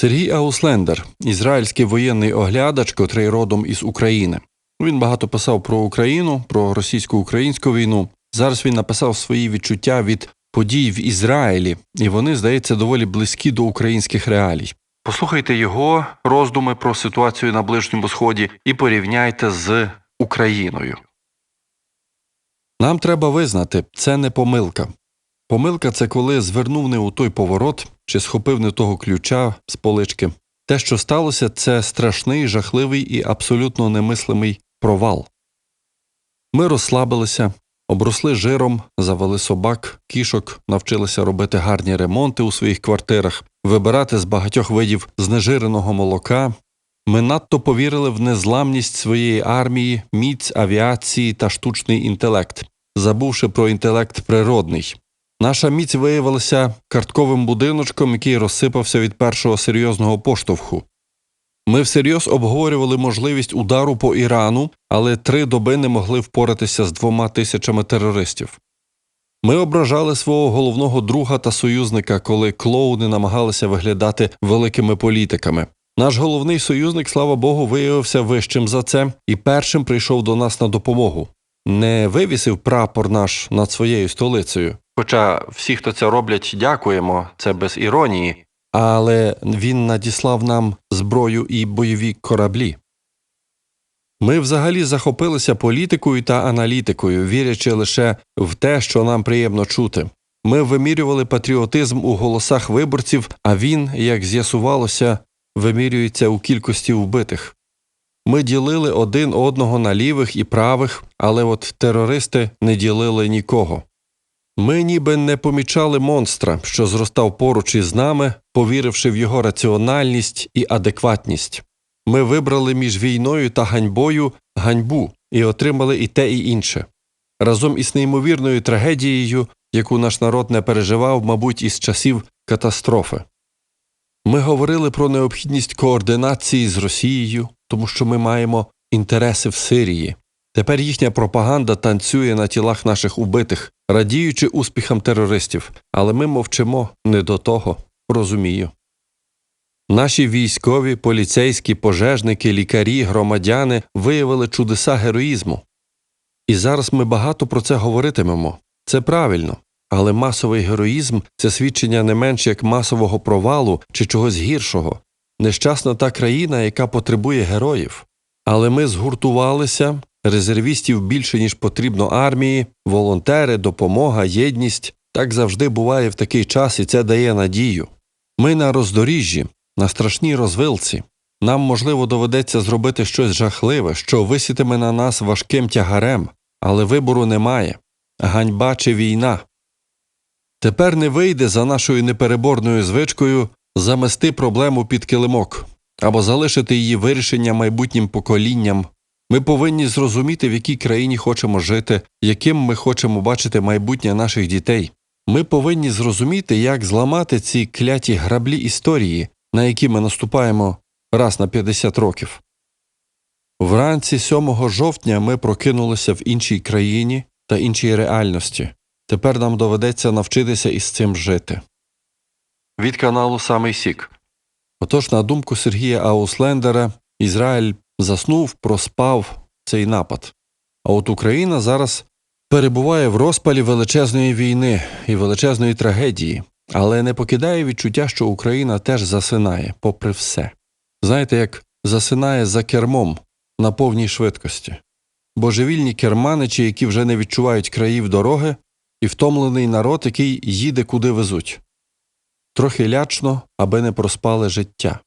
Сергій Ауслендер, ізраїльський воєнний оглядач, котрий родом із України. Він багато писав про Україну, про російсько-українську війну. Зараз він написав свої відчуття від подій в Ізраїлі, і вони, здається, доволі близькі до українських реалій. Послухайте його роздуми про ситуацію на Ближньому Сході і порівняйте з Україною. Нам треба визнати, це не помилка. Помилка це коли звернув не у той поворот чи схопив не того ключа з полички. Те, що сталося, це страшний, жахливий і абсолютно немислимий провал. Ми розслабилися, обросли жиром, завели собак, кішок, навчилися робити гарні ремонти у своїх квартирах, вибирати з багатьох видів знежиреного молока. Ми надто повірили в незламність своєї армії, міць авіації та штучний інтелект, забувши про інтелект природний. Наша міць виявилася картковим будиночком, який розсипався від першого серйозного поштовху. Ми всерйоз обговорювали можливість удару по Ірану, але три доби не могли впоратися з двома тисячами терористів. Ми ображали свого головного друга та союзника, коли клоуни намагалися виглядати великими політиками. Наш головний союзник, слава Богу, виявився вищим за це і першим прийшов до нас на допомогу. Не вивісив прапор наш над своєю столицею. Хоча всі, хто це роблять, дякуємо, це без іронії, але він надіслав нам зброю і бойові кораблі. Ми взагалі захопилися політикою та аналітикою, вірячи лише в те, що нам приємно чути. Ми вимірювали патріотизм у голосах виборців, а він, як з'ясувалося, вимірюється у кількості вбитих. Ми ділили один одного на лівих і правих, але от терористи не ділили нікого. Ми ніби не помічали монстра, що зростав поруч із нами, повіривши в його раціональність і адекватність. Ми вибрали між війною та ганьбою ганьбу і отримали і те, і інше. Разом із неймовірною трагедією, яку наш народ не переживав, мабуть, із часів катастрофи. Ми говорили про необхідність координації з Росією, тому що ми маємо інтереси в Сирії. Тепер їхня пропаганда танцює на тілах наших убитих, радіючи успіхам терористів, але ми мовчимо не до того, розумію. Наші військові, поліцейські, пожежники, лікарі, громадяни виявили чудеса героїзму. І зараз ми багато про це говоритимемо. Це правильно. Але масовий героїзм це свідчення не менш як масового провалу чи чогось гіршого. Нещасна та країна, яка потребує героїв. Але ми згуртувалися, резервістів більше, ніж потрібно армії, волонтери, допомога, єдність. Так завжди буває в такий час, і це дає надію. Ми на роздоріжжі, на страшній розвилці. Нам, можливо, доведеться зробити щось жахливе, що висітиме на нас важким тягарем, але вибору немає ганьба чи війна. Тепер не вийде за нашою непереборною звичкою замести проблему під килимок або залишити її вирішення майбутнім поколінням. Ми повинні зрозуміти, в якій країні хочемо жити, яким ми хочемо бачити майбутнє наших дітей. Ми повинні зрозуміти, як зламати ці кляті граблі історії, на які ми наступаємо раз на 50 років. Вранці 7 жовтня ми прокинулися в іншій країні та іншій реальності. Тепер нам доведеться навчитися із цим жити. Від каналу Самий Сік. Отож, на думку Сергія Ауслендера, Ізраїль заснув, проспав цей напад. А от Україна зараз перебуває в розпалі величезної війни і величезної трагедії, але не покидає відчуття, що Україна теж засинає, попри все. Знаєте, як засинає за кермом на повній швидкості. Божевільні керманичі, які вже не відчувають країв дороги, і втомлений народ, який їде куди везуть. Трохи лячно, аби не проспали життя.